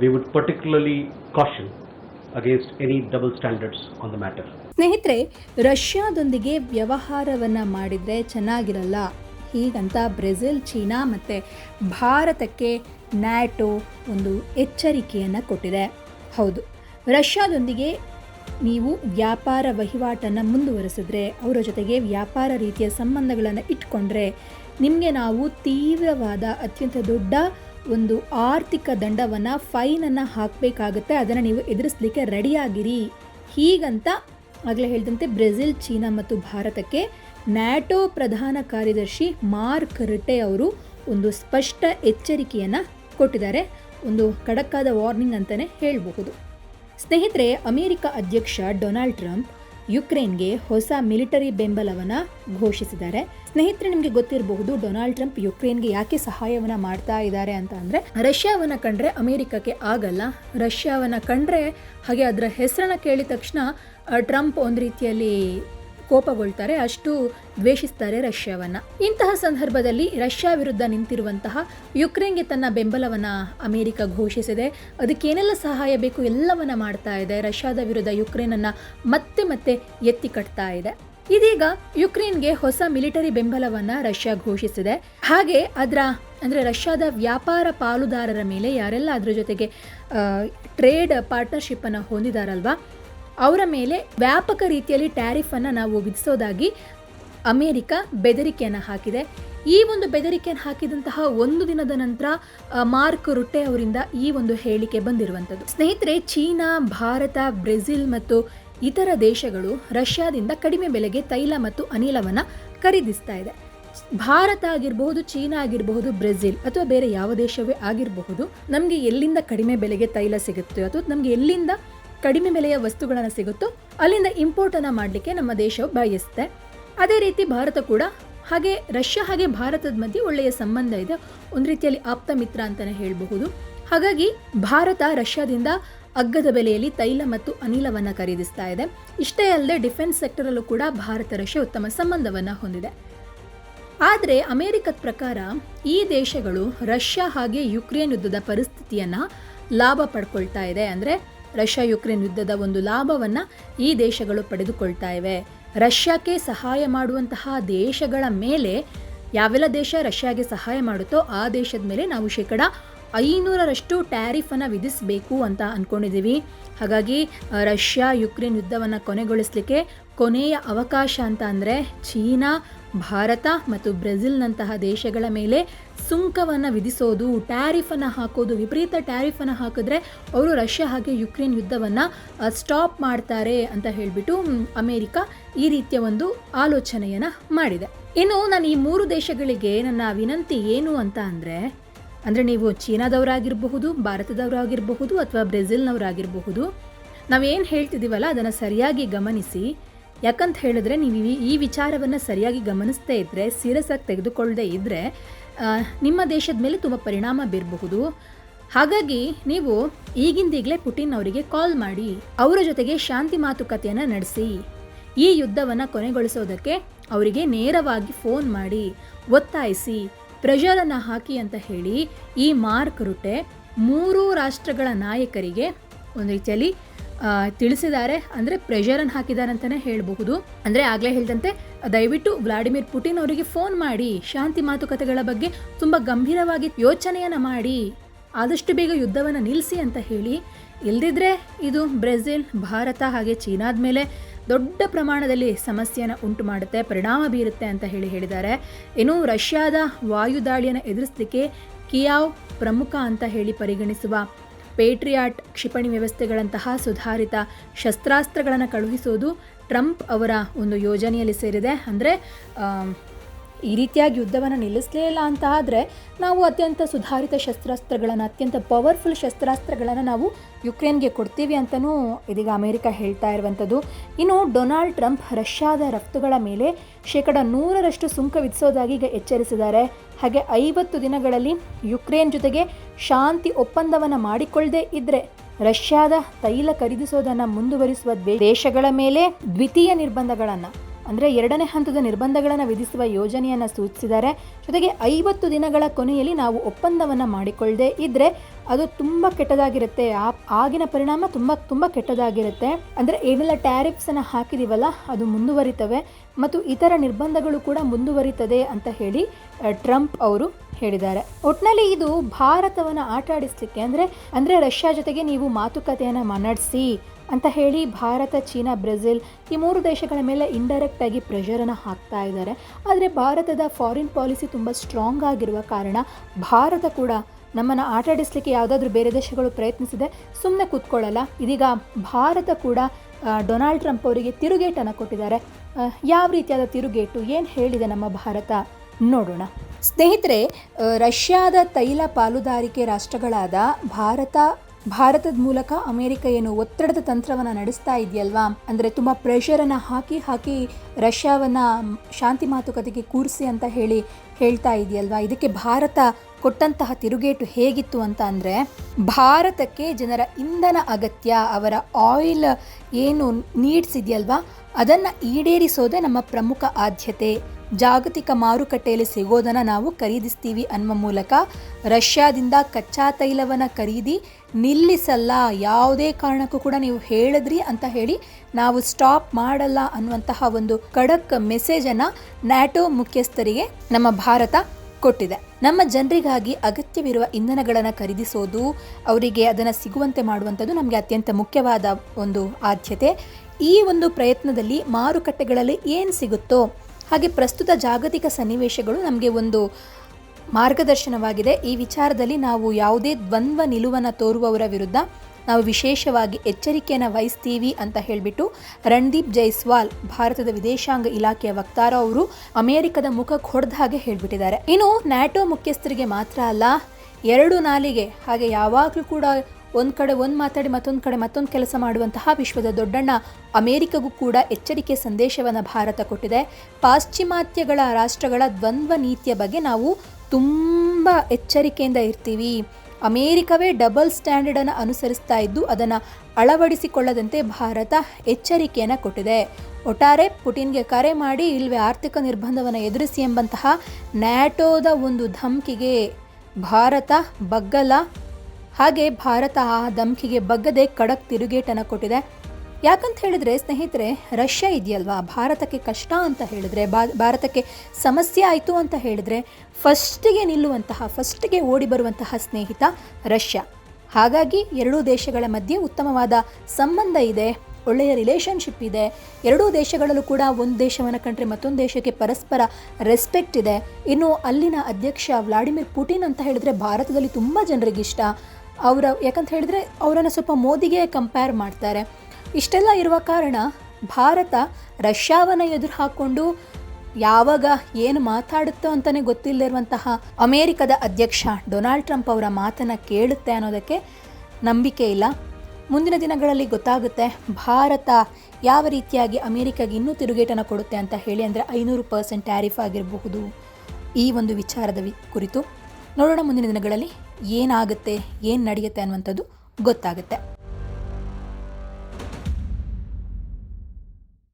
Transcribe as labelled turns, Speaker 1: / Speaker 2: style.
Speaker 1: we would particularly caution against any double standards on the matter.
Speaker 2: ಸ್ನೇಹಿತರೆ, ರಷ್ಯಾದೊಂದಿಗೆ ವ್ಯವಹಾರವನ್ನ ಮಾಡಿದ್ರೆ ಚೆನ್ನಾಗಿರಲ್ಲ ಹೀಗಂತ ಬ್ರೆಜಿಲ್, ಚೀನಾ ಮತ್ತು ಭಾರತಕ್ಕೆ ನ್ಯಾಟೋ ಒಂದು ಎಚ್ಚರಿಕೆಯನ್ನು ಕೊಟ್ಟಿದೆ ಹೌದು, ರಷ್ಯಾದೊಂದಿಗೆ ನೀವು ವ್ಯಾಪಾರ ವಹಿವಾಟನ್ನು ಮುಂದುವರೆಸಿದ್ರೆ, ಅವರ ಜೊತೆಗೆ ವ್ಯಾಪಾರ ರೀತಿಯ ಸಂಬಂಧಗಳನ್ನು ಇಟ್ಕೊಂಡ್ರೆ ನಿಮಗೆ ನಾವು ತೀವ್ರವಾದ ಅತ್ಯಂತ ದೊಡ್ಡ ಒಂದು ಆರ್ಥಿಕ ದಂಡವನ್ನು ಫೈನನ್ನು ಹಾಕಬೇಕಾಗುತ್ತೆ. ಅದನ್ನು ನೀವು ಎದುರಿಸಲಿಕ್ಕೆ ರೆಡಿಯಾಗಿರಿ ಹೀಗಂತ ಆಗಲೇ ಹೇಳಿದಂತೆ ಬ್ರೆಜಿಲ್, ಚೀನಾ ಮತ್ತು ಭಾರತಕ್ಕೆ ನ್ಯಾಟೋ ಪ್ರಧಾನ ಕಾರ್ಯದರ್ಶಿ ಮಾರ್ಕ್ ರಿಟೆ ಅವರು ಒಂದು ಸ್ಪಷ್ಟ ಎಚ್ಚರಿಕೆಯನ್ನು ಕೊಟ್ಟಿದ್ದಾರೆ. ಒಂದು ಖಡಕ್ಕಾದ ವಾರ್ನಿಂಗ್ ಅಂತಲೇ ಹೇಳಬಹುದು. ಸ್ನೇಹಿತರೆ, ಅಮೆರಿಕ ಅಧ್ಯಕ್ಷ ಡೊನಾಲ್ಡ್ ಟ್ರಂಪ್ ಯುಕ್ರೇನ್ಗೆ ಹೊಸ ಮಿಲಿಟರಿ ಬೆಂಬಲವನ್ನು ಘೋಷಿಸಿದ್ದಾರೆ. ಸ್ನೇಹಿತರೆ, ನಿಮಗೆ ಗೊತ್ತಿರಬಹುದು, ಡೊನಾಲ್ಡ್ ಟ್ರಂಪ್ ಯುಕ್ರೇನ್ಗೆ ಯಾಕೆ ಸಹಾಯವನ್ನು ಮಾಡ್ತಾ ಇದ್ದಾರೆ ಅಂತ ಅಂದರೆ, ರಷ್ಯಾವನ್ನ ಕಂಡ್ರೆ ಅಮೆರಿಕಕ್ಕೆ ಆಗಲ್ಲ. ರಷ್ಯಾವನ್ನ ಕಂಡ್ರೆ ಹಾಗೆ ಅದರ ಹೆಸರನ್ನ ಕೇಳಿದ ತಕ್ಷಣ ಟ್ರಂಪ್ ಒಂದು ರೀತಿಯಲ್ಲಿ ಕೋಪಗೊಳ್ತಾರೆ, ಅಷ್ಟು ದ್ವೇಷಿಸ್ತಾರೆ ರಷ್ಯಾವನ್ನ. ಇಂತಹ ಸಂದರ್ಭದಲ್ಲಿ ರಷ್ಯಾ ವಿರುದ್ಧ ನಿಂತಿರುವಂತಹ ಯುಕ್ರೇನ್ಗೆ ತನ್ನ ಬೆಂಬಲವನ್ನ ಅಮೆರಿಕ ಘೋಷಿಸಿದೆ. ಅದಕ್ಕೇನೆಲ್ಲ ಸಹಾಯ ಬೇಕು ಎಲ್ಲವನ್ನ ಮಾಡ್ತಾ ಇದೆ. ರಷ್ಯಾದ ವಿರುದ್ಧ ಯುಕ್ರೇನನ್ನು ಮತ್ತೆ ಮತ್ತೆ ಎತ್ತಿ ಕಟ್ತಾ ಇದೆ. ಇದೀಗ ಯುಕ್ರೇನ್ಗೆ ಹೊಸ ಮಿಲಿಟರಿ ಬೆಂಬಲವನ್ನ ರಷ್ಯಾ ಘೋಷಿಸಿದೆ. ಹಾಗೆ ಅದರ, ಅಂದರೆ ರಷ್ಯಾದ ವ್ಯಾಪಾರ ಪಾಲುದಾರರ ಮೇಲೆ ಯಾರೆಲ್ಲ ಅದರ ಜೊತೆಗೆ ಟ್ರೇಡ್ ಪಾರ್ಟ್ನರ್ಶಿಪ್ಪನ್ನು ಹೊಂದಿದಾರಲ್ವಾ ಅವರ ಮೇಲೆ ವ್ಯಾಪಕ ರೀತಿಯಲ್ಲಿ ಟ್ಯಾರಿಫನ್ನು ನಾವು ವಿಧಿಸೋದಾಗಿ ಅಮೇರಿಕ ಬೆದರಿಕೆಯನ್ನು ಹಾಕಿದೆ. ಈ ಒಂದು ಬೆದರಿಕೆಯನ್ನು ಹಾಕಿದಂತಹ ಒಂದು ದಿನದ ನಂತರ ಮಾರ್ಕ್ ರುಟ್ಟೆ ಅವರಿಂದ ಈ ಒಂದು ಹೇಳಿಕೆ ಬಂದಿರುವಂಥದ್ದು. ಸ್ನೇಹಿತರೆ, ಚೀನಾ, ಭಾರತ, ಬ್ರೆಜಿಲ್ ಮತ್ತು ಇತರ ದೇಶಗಳು ರಷ್ಯಾದಿಂದ ಕಡಿಮೆ ಬೆಲೆಗೆ ತೈಲ ಮತ್ತು ಅನಿಲವನ್ನು ಖರೀದಿಸ್ತಾ ಇದೆ. ಭಾರತ ಆಗಿರಬಹುದು, ಚೀನಾ ಆಗಿರಬಹುದು, ಬ್ರೆಜಿಲ್ ಅಥವಾ ಬೇರೆ ಯಾವ ದೇಶವೇ ಆಗಿರಬಹುದು, ನಮಗೆ ಎಲ್ಲಿಂದ ಕಡಿಮೆ ಬೆಲೆಗೆ ತೈಲ ಸಿಗುತ್ತೆ ಅಥವಾ ನಮಗೆ ಎಲ್ಲಿಂದ ಕಡಿಮೆ ಬೆಲೆಯ ವಸ್ತುಗಳನ್ನು ಸಿಗುತ್ತೋ ಅಲ್ಲಿಂದ ಇಂಪೋರ್ಟನ್ನು ಮಾಡಲಿಕ್ಕೆ ನಮ್ಮ ದೇಶವು ಬಯಸುತ್ತೆ. ಅದೇ ರೀತಿ ಭಾರತ ಕೂಡ ಹಾಗೆ ರಷ್ಯಾ ಹಾಗೆ ಭಾರತದ ಮಧ್ಯೆ ಒಳ್ಳೆಯ ಸಂಬಂಧ ಇದೆ. ಒಂದು ರೀತಿಯಲ್ಲಿ ಆಪ್ತ ಮಿತ್ರ ಅಂತಲೇ ಹೇಳಬಹುದು. ಹಾಗಾಗಿ ಭಾರತ ರಷ್ಯಾದಿಂದ ಅಗ್ಗದ ಬೆಲೆಯಲ್ಲಿ ತೈಲ ಮತ್ತು ಅನಿಲವನ್ನು ಖರೀದಿಸ್ತಾ ಇದೆ. ಇಷ್ಟೇ ಅಲ್ಲದೆ ಡಿಫೆನ್ಸ್ ಸೆಕ್ಟರಲ್ಲೂ ಕೂಡ ಭಾರತ ರಷ್ಯಾ ಉತ್ತಮ ಸಂಬಂಧವನ್ನು ಹೊಂದಿದೆ. ಆದರೆ ಅಮೆರಿಕದ ಪ್ರಕಾರ ಈ ದೇಶಗಳು ರಷ್ಯಾ ಹಾಗೆ ಯುಕ್ರೇನ್ ಯುದ್ಧದ ಪರಿಸ್ಥಿತಿಯನ್ನು ಲಾಭ ಪಡ್ಕೊಳ್ತಾ ಇದೆ. ಅಂದರೆ ರಷ್ಯಾ ಯುಕ್ರೇನ್ ಯುದ್ಧದ ಒಂದು ಲಾಭವನ್ನು ಈ ದೇಶಗಳು ಪಡೆದುಕೊಳ್ತಾ ಇವೆ. ರಷ್ಯಾಕ್ಕೆ ಸಹಾಯ ಮಾಡುವಂತಹ ದೇಶಗಳ ಮೇಲೆ ಯಾವೆಲ್ಲ ದೇಶ ರಷ್ಯಾಗೆ ಸಹಾಯ ಮಾಡುತ್ತೋ ಆ ದೇಶದ ಮೇಲೆ ನಾವು ಶೇಕಡ ಐನೂರರಷ್ಟು ಟ್ಯಾರಿಫನ್ನು ವಿಧಿಸಬೇಕು ಅಂತ ಅಂದ್ಕೊಂಡಿದ್ದೀವಿ ಹಾಗಾಗಿ ರಷ್ಯಾ ಯುಕ್ರೇನ್ ಯುದ್ಧವನ್ನು ಕೊನೆಗೊಳಿಸಲಿಕ್ಕೆ ಕೊನೆಯ ಅವಕಾಶ ಅಂತ ಅಂದರೆ ಚೀನಾ, ಭಾರತ ಮತ್ತು ಬ್ರೆಜಿಲ್ನಂತಹ ದೇಶಗಳ ಮೇಲೆ ಸುಂಕವನ್ನು ವಿಧಿಸೋದು, ಟ್ಯಾರಿಫನ್ನು ಹಾಕೋದು, ವಿಪರೀತ ಟ್ಯಾರಿಫನ್ನು ಹಾಕಿದ್ರೆ ಅವರು ರಷ್ಯಾ ಹಾಗೆ ಯುಕ್ರೇನ್ ಯುದ್ಧವನ್ನು ಸ್ಟಾಪ್ ಮಾಡ್ತಾರೆ ಅಂತ ಹೇಳಿಬಿಟ್ಟು ಅಮೇರಿಕ ಈ ರೀತಿಯ ಒಂದು ಆಲೋಚನೆಯನ್ನು ಮಾಡಿದೆ. ಇನ್ನು ನಾನು ಈ ಮೂರು ದೇಶಗಳಿಗೆ ನನ್ನ ವಿನಂತಿ ಏನು ಅಂತ ಅಂದರೆ ಅಂದರೆ ನೀವು ಚೀನಾದವರಾಗಿರಬಹುದು, ಭಾರತದವರಾಗಿರಬಹುದು ಅಥವಾ ಬ್ರೆಜಿಲ್ನವರಾಗಿರಬಹುದು, ನಾವೇನು ಹೇಳ್ತಿದ್ದೀವಲ್ಲ ಅದನ್ನು ಸರಿಯಾಗಿ ಗಮನಿಸಿ. ಯಾಕಂತ ಹೇಳಿದ್ರೆ ನೀವು ಈ- ವಿಚಾರವನ್ನು ಸರಿಯಾಗಿ ಗಮನಿಸ್ತೇ ಇದ್ದರೆ ಸೀರಿಯಸ್ ಆಗಿ ತೆಗೆದುಕೊಳ್ಳದೆ ಇದ್ದರೆ ನಿಮ್ಮ ದೇಶದ ಮೇಲೆ ತುಂಬ ಪರಿಣಾಮ ಬೀರಬಹುದು. ಹಾಗಾಗಿ ನೀವು ಈಗಿಂದೀಗಲೇ ಪುಟಿನ್ ಅವರಿಗೆ ಕಾಲ್ ಮಾಡಿ, ಅವರ ಜೊತೆಗೆ ಶಾಂತಿ ಮಾತುಕತೆಯನ್ನು ನಡೆಸಿ. ಈ ಯುದ್ಧವನ್ನು ಕೊನೆಗೊಳಿಸೋದಕ್ಕೆ ಅವರಿಗೆ ನೇರವಾಗಿ ಫೋನ್ ಮಾಡಿ, ಒತ್ತಾಯಿಸಿ. ಪ್ರೆಷರನ್ನು ಹಾಕಿ ಅಂತ ಹೇಳಿ ಈ ಮಾರ್ಕ್ ರುಟೆ ಮೂರು ರಾಷ್ಟ್ರಗಳ ನಾಯಕರಿಗೆ ಒಂದು ರೀತಿಯಲ್ಲಿ ತಿಳಿಸಿದ್ದಾರೆ. ಅಂದರೆ ಪ್ರೆಷರನ್ನು ಹಾಕಿದ್ದಾರೆ ಅಂತಲೇ ಹೇಳಬಹುದು. ಅಂದರೆ ಆಗಲೇ ಹೇಳಿದಂತೆ, ದಯವಿಟ್ಟು ವ್ಲಾಡಿಮಿರ್ ಪುಟಿನ್ ಅವರಿಗೆ ಫೋನ್ ಮಾಡಿ, ಶಾಂತಿ ಮಾತುಕತೆಗಳ ಬಗ್ಗೆ ತುಂಬ ಗಂಭೀರವಾಗಿ ಯೋಚನೆಯನ್ನು ಮಾಡಿ, ಆದಷ್ಟು ಬೇಗ ಯುದ್ಧವನ್ನು ನಿಲ್ಲಿಸಿ ಅಂತ ಹೇಳಿ. ಇಲ್ದಿದ್ರೆ ಇದು ಬ್ರೆಜಿಲ್, ಭಾರತ ಹಾಗೆ ಚೀನಾದ ಮೇಲೆ ದೊಡ್ಡ ಪ್ರಮಾಣದಲ್ಲಿ ಸಮಸ್ಯೆಯನ್ನು ಉಂಟು ಮಾಡುತ್ತೆ, ಪರಿಣಾಮ ಬೀರುತ್ತೆ ಅಂತ ಹೇಳಿ ಹೇಳಿದ್ದಾರೆ. ಇನ್ನು ರಷ್ಯಾದ ವಾಯುದಾಳಿಯನ್ನು ಎದುರಿಸಲಿಕ್ಕೆ ಕಿಯಾವ್ ಪ್ರಮುಖ ಅಂತ ಹೇಳಿ ಪರಿಗಣಿಸುವ ಪೇಟ್ರಿಯಾಟ್ ಕ್ಷಿಪಣಿ ವ್ಯವಸ್ಥೆಗಳಂತಹ ಸುಧಾರಿತ ಶಸ್ತ್ರಾಸ್ತ್ರಗಳನ್ನು ಕಳುಹಿಸೋದು ಟ್ರಂಪ್ ಅವರ ಒಂದು ಯೋಜನೆಯಲ್ಲಿ ಸೇರಿದೆ. ಅಂದರೆ ಈ ರೀತಿಯಾಗಿ ಯುದ್ಧವನ್ನು ನಿಲ್ಲಿಸಲೇ ಇಲ್ಲ ಅಂತ ಆದರೆ ನಾವು ಅತ್ಯಂತ ಸುಧಾರಿತ ಶಸ್ತ್ರಾಸ್ತ್ರಗಳನ್ನು, ಅತ್ಯಂತ ಪವರ್ಫುಲ್ ಶಸ್ತ್ರಾಸ್ತ್ರಗಳನ್ನು ನಾವು ಯುಕ್ರೇನ್ಗೆ ಕೊಡ್ತೀವಿ ಅಂತಲೂ ಇದೀಗ ಅಮೆರಿಕ ಹೇಳ್ತಾ ಇರುವಂಥದ್ದು. ಇನ್ನು ಡೊನಾಲ್ಡ್ ಟ್ರಂಪ್ ರಷ್ಯಾದ ರಫ್ತುಗಳ ಮೇಲೆ ಶೇಕಡ ನೂರರಷ್ಟು ಸುಂಕ ವಿಧಿಸೋದಾಗಿ ಈಗ ಎಚ್ಚರಿಸಿದ್ದಾರೆ. ಹಾಗೆ ಐವತ್ತು ದಿನಗಳಲ್ಲಿ ಯುಕ್ರೇನ್ ಜೊತೆಗೆ ಶಾಂತಿ ಒಪ್ಪಂದವನ್ನು ಮಾಡಿಕೊಳ್ಳದೇ ಇದ್ದರೆ ರಷ್ಯಾದ ತೈಲ ಖರೀದಿಸೋದನ್ನು ಮುಂದುವರಿಸುವ ದೇಶಗಳ ಮೇಲೆ ದ್ವಿತೀಯ ನಿರ್ಬಂಧಗಳನ್ನು ಅಂದರೆ ಎರಡನೇ ಹಂತದ ನಿರ್ಬಂಧಗಳನ್ನು ವಿಧಿಸುವ ಯೋಜನೆಯನ್ನು ಸೂಚಿಸಿದ್ದಾರೆ. ಜೊತೆಗೆ ಐವತ್ತು ದಿನಗಳ ಕೊನೆಯಲ್ಲಿ ನಾವು ಒಪ್ಪಂದವನ್ನು ಮಾಡಿಕೊಳ್ಳದೆ ಇದ್ದರೆ ಅದು ತುಂಬ ಕೆಟ್ಟದಾಗಿರುತ್ತೆ. ಆ ಆಗಿನ ಪರಿಣಾಮ ತುಂಬ ತುಂಬ ಕೆಟ್ಟದಾಗಿರುತ್ತೆ. ಅಂದರೆ ಏನೆಲ್ಲ ಟ್ಯಾರಿಫ್ಸನ್ನು ಹಾಕಿದೀವಲ್ಲ, ಅದು ಮುಂದುವರಿತವೆ. ಮತ್ತು ಇತರ ನಿರ್ಬಂಧಗಳು ಕೂಡ ಮುಂದುವರಿತದೆ ಅಂತ ಹೇಳಿ ಟ್ರಂಪ್ ಅವರು ಹೇಳಿದ್ದಾರೆ. ಒಟ್ಟಿನಲ್ಲಿ ಇದು ಭಾರತವನ್ನು ಆಟ ಆಡಿಸ್ಲಿಕ್ಕೆ ಅಂದರೆ ಅಂದರೆ ರಷ್ಯಾ ಜೊತೆಗೆ ನೀವು ಮಾತುಕತೆಯನ್ನು ಮನಡಿಸಿ ಅಂತ ಹೇಳಿ ಭಾರತ, ಚೀನಾ, ಬ್ರೆಜಿಲ್ ಈ ಮೂರು ದೇಶಗಳ ಮೇಲೆ ಇಂಡೈರೆಕ್ಟ್ ಆಗಿ ಪ್ರೆಷರನ್ನು ಹಾಕ್ತಾ ಇದ್ದಾರೆ. ಆದರೆ ಭಾರತದ ಫಾರಿನ್ ಪಾಲಿಸಿ ತುಂಬ ಸ್ಟ್ರಾಂಗ್ ಆಗಿರುವ ಕಾರಣ ಭಾರತ ಕೂಡ ನಮ್ಮನ್ನು ಆಟಾಡಿಸ್ಲಿಕ್ಕೆ ಯಾವುದಾದ್ರೂ ಬೇರೆ ದೇಶಗಳು ಪ್ರಯತ್ನಿಸಿದೆ ಸುಮ್ಮನೆ ಕೂತ್ಕೊಳ್ಳಲ್ಲ. ಇದೀಗ ಭಾರತ ಕೂಡ ಡೊನಾಲ್ಡ್ ಟ್ರಂಪ್ ಅವರಿಗೆ ತಿರುಗೇಟನ್ನು ಕೊಟ್ಟಿದ್ದಾರೆ. ಯಾವ ರೀತಿಯಾದ ತಿರುಗೇಟು, ಏನು ಹೇಳಿದೆ ನಮ್ಮ ಭಾರತ? ನೋಡೋಣ. ಸ್ನೇಹಿತರೆ ರಷ್ಯಾದ ತೈಲ ಪಾಲುದಾರಿಕೆ ರಾಷ್ಟ್ರಗಳಾದ ಭಾರತ, ಭಾರತದ ಮೂಲಕ ಅಮೆರಿಕ ಏನು ಒತ್ತಡದ ತಂತ್ರವನ್ನು ನಡೆಸ್ತಾ ಇದೆಯಲ್ವಾ? ಅಂದರೆ ತುಂಬ ಪ್ರೆಷರನ್ನು ಹಾಕಿ ಹಾಕಿ ರಷ್ಯಾವನ್ನು ಶಾಂತಿ ಮಾತುಕತೆಗೆ ಕೂರಿಸಿ ಅಂತ ಹೇಳಿ ಹೇಳ್ತಾ ಇದೆಯಲ್ವಾ? ಇದಕ್ಕೆ ಭಾರತ ಕೊಟ್ಟಂತಹ ತಿರುಗೇಟು ಹೇಗಿತ್ತು ಅಂತ ಅಂದರೆ, ಭಾರತಕ್ಕೆ ಜನರ ಇಂಧನ ಅಗತ್ಯ, ಅವರ ಆಯಿಲ್ ಏನು ನೀಡ್ಸಿದೆಯಲ್ವಾ ಅದನ್ನು ಈಡೇರಿಸೋದೇ ನಮ್ಮ ಪ್ರಮುಖ ಆದ್ಯತೆ. ಜಾಗತಿಕ ಮಾರುಕಟ್ಟೆಯಲ್ಲಿ ಸಿಗೋದನ್ನು ನಾವು ಖರೀದಿಸ್ತೀವಿ ಅನ್ನುವ ಮೂಲಕ ರಷ್ಯಾದಿಂದ ಕಚ್ಚಾ ತೈಲವನ್ನು ಖರೀದಿ ನಿಲ್ಲಿಸಲ್ಲ, ಯಾವುದೇ ಕಾರಣಕ್ಕೂ ಕೂಡ ನೀವು ಹೇಳಿದ್ರಿ ಅಂತ ಹೇಳಿ ನಾವು ಸ್ಟಾಪ್ ಮಾಡಲ್ಲ ಅನ್ನುವಂತಹ ಒಂದು ಖಡಕ್ ಮೆಸೇಜನ್ನು ನ್ಯಾಟೋ ಮುಖ್ಯಸ್ಥರಿಗೆ ನಮ್ಮ ಭಾರತ ಕೊಟ್ಟಿದೆ. ನಮ್ಮ ಜನರಿಗಾಗಿ ಅಗತ್ಯವಿರುವ ಇಂಧನಗಳನ್ನು ಖರೀದಿಸೋದು, ಅವರಿಗೆ ಅದನ್ನು ಸಿಗುವಂತೆ ಮಾಡುವಂಥದ್ದು ನಮಗೆ ಅತ್ಯಂತ ಮುಖ್ಯವಾದ ಒಂದು ಆದ್ಯತೆ. ಈ ಒಂದು ಪ್ರಯತ್ನದಲ್ಲಿ ಮಾರುಕಟ್ಟೆಗಳಲ್ಲಿ ಏನು ಸಿಗುತ್ತೋ ಹಾಗೆ ಪ್ರಸ್ತುತ ಜಾಗತಿಕ ಸನ್ನಿವೇಶಗಳು ನಮಗೆ ಒಂದು ಮಾರ್ಗದರ್ಶನವಾಗಿದೆ. ಈ ವಿಚಾರದಲ್ಲಿ ನಾವು ಯಾವುದೇ ದ್ವಂದ್ವ ನಿಲುವನ್ನು ತೋರುವವರ ವಿರುದ್ಧ ನಾವು ವಿಶೇಷವಾಗಿ ಎಚ್ಚರಿಕೆಯನ್ನು ವಹಿಸ್ತೀವಿ ಅಂತ ಹೇಳಿಬಿಟ್ಟು ರಣದೀಪ್ ಜೈಸ್ವಾಲ್, ಭಾರತದ ವಿದೇಶಾಂಗ ಇಲಾಖೆಯ ವಕ್ತಾರ ಅವರು ಅಮೆರಿಕದ ಮುಖಕ್ಕೆ ಕೊಡ್ದ ಹಾಗೆ ಹೇಳಿಬಿಟ್ಟಿದ್ದಾರೆ. ಇನ್ನು ನ್ಯಾಟೋ ಮುಖ್ಯಸ್ಥರಿಗೆ ಮಾತ್ರ ಅಲ್ಲ, ಎರಡು ನಾಲಿಗೆ, ಹಾಗೆ ಯಾವಾಗಲೂ ಕೂಡ ಒಂದು ಕಡೆ ಒಂದು ಮಾತಾಡಿ ಮತ್ತೊಂದು ಕಡೆ ಮತ್ತೊಂದು ಕೆಲಸ ಮಾಡುವಂತಹ ವಿಶ್ವದ ದೊಡ್ಡಣ್ಣ ಅಮೆರಿಕಗೂ ಕೂಡ ಎಚ್ಚರಿಕೆ ಸಂದೇಶವನ್ನು ಭಾರತ ಕೊಟ್ಟಿದೆ. ಪಾಶ್ಚಿಮಾತ್ಯಗಳ ರಾಷ್ಟ್ರಗಳ ದ್ವಂದ್ವ ನೀತಿಯ ಬಗ್ಗೆ ನಾವು ತುಂಬ ಎಚ್ಚರಿಕೆಯಿಂದ ಇರ್ತೀವಿ. ಅಮೇರಿಕವೇ ಡಬಲ್ ಸ್ಟ್ಯಾಂಡರ್ಡನ್ನು ಅನುಸರಿಸ್ತಾ ಇದ್ದು ಅದನ್ನು ಅಳವಡಿಸಿಕೊಳ್ಳದಂತೆ ಭಾರತ ಎಚ್ಚರಿಕೆಯನ್ನು ಕೊಟ್ಟಿದೆ. ಒಟ್ಟಾರೆ ಪುಟಿನ್ಗೆ ಕರೆ ಮಾಡಿ ಇಲ್ವೇ ಆರ್ಥಿಕ ನಿರ್ಬಂಧವನ್ನು ಎದುರಿಸಿ ಎಂಬಂತಹ ನ್ಯಾಟೋದ ಒಂದು ಧಮ್ಕಿಗೆ ಭಾರತ ಬಗ್ಗಲ್ಲ. ಹಾಗೆ ಭಾರತ ಆ ಧಮ್ಕಿಗೆ ಬಗ್ಗದೆ ಕಡಕ್ ತಿರುಗೇಟನ ಕೊಟ್ಟಿದೆ. ಯಾಕಂತ ಹೇಳಿದ್ರೆ ಸ್ನೇಹಿತರೆ, ರಷ್ಯಾ ಇದೆಯಲ್ವಾ? ಭಾರತಕ್ಕೆ ಕಷ್ಟ ಅಂತ ಹೇಳಿದ್ರೆ ಭಾರತಕ್ಕೆ ಸಮಸ್ಯೆ ಆಯಿತು ಅಂತ ಹೇಳಿದ್ರೆ ಫಸ್ಟಿಗೆ ನಿಲ್ಲುವಂತಹ, ಫಸ್ಟಿಗೆ ಓಡಿ ಬರುವಂತಹ ಸ್ನೇಹಿತ ರಷ್ಯಾ. ಹಾಗಾಗಿ ಎರಡೂ ದೇಶಗಳ ಮಧ್ಯೆ ಉತ್ತಮವಾದ ಸಂಬಂಧ ಇದೆ, ಒಳ್ಳೆಯ ರಿಲೇಷನ್ಶಿಪ್ ಇದೆ. ಎರಡೂ ದೇಶಗಳಲ್ಲೂ ಕೂಡ ಒಂದು ದೇಶವನ್ನು ಕಂಡ್ರೆ ಮತ್ತೊಂದು ದೇಶಕ್ಕೆ ಪರಸ್ಪರ ರೆಸ್ಪೆಕ್ಟ್ ಇದೆ. ಇನ್ನು ಅಲ್ಲಿನ ಅಧ್ಯಕ್ಷ ವ್ಲಾಡಿಮಿರ್ ಪುಟಿನ್ ಅಂತ ಹೇಳಿದ್ರೆ ಭಾರತದಲ್ಲಿ ತುಂಬ ಜನರಿಗೆ ಇಷ್ಟ ಅವರ ಯಾಕಂತ ಹೇಳಿದ್ರೆ ಅವರನ್ನು ಸ್ವಲ್ಪ ಮೋದಿಗೆ ಕಂಪೇರ್ ಮಾಡ್ತಾರೆ. ಇಷ್ಟೆಲ್ಲ ಇರುವ ಕಾರಣ ಭಾರತ ರಷ್ಯಾವನ್ನು ಎದುರು ಹಾಕ್ಕೊಂಡು ಯಾವಾಗ ಏನು ಮಾತಾಡುತ್ತೋ ಅಂತಲೇ ಗೊತ್ತಿಲ್ಲದಿರುವಂತಹ ಅಮೇರಿಕದ ಅಧ್ಯಕ್ಷ ಡೊನಾಲ್ಡ್ ಟ್ರಂಪ್ ಅವರ ಮಾತನ್ನು ಕೇಳುತ್ತೆ ಅನ್ನೋದಕ್ಕೆ ನಂಬಿಕೆ ಇಲ್ಲ. ಮುಂದಿನ ದಿನಗಳಲ್ಲಿ ಗೊತ್ತಾಗುತ್ತೆ ಭಾರತ ಯಾವ ರೀತಿಯಾಗಿ ಅಮೇರಿಕಾಗೆ ಇನ್ನೂ ತಿರುಗೇಟನ್ನು ಕೊಡುತ್ತೆ ಅಂತ ಹೇಳಿ ಅಂದರೆ ಐನೂರು ಪರ್ಸೆಂಟ್ ಟ್ಯಾರಿಫ್ ಆಗಿರಬಹುದು ಈ ಒಂದು ವಿಚಾರದ ವಿ, ಕುರಿತು. ನೋಡೋಣ ಮುಂದಿನ ದಿನಗಳಲ್ಲಿ ಏನಾಗುತ್ತೆ ಏನು ನಡೆಯುತ್ತೆ ಅನ್ನುವಂಥದ್ದು ಗೊತ್ತಾಗುತ್ತೆ.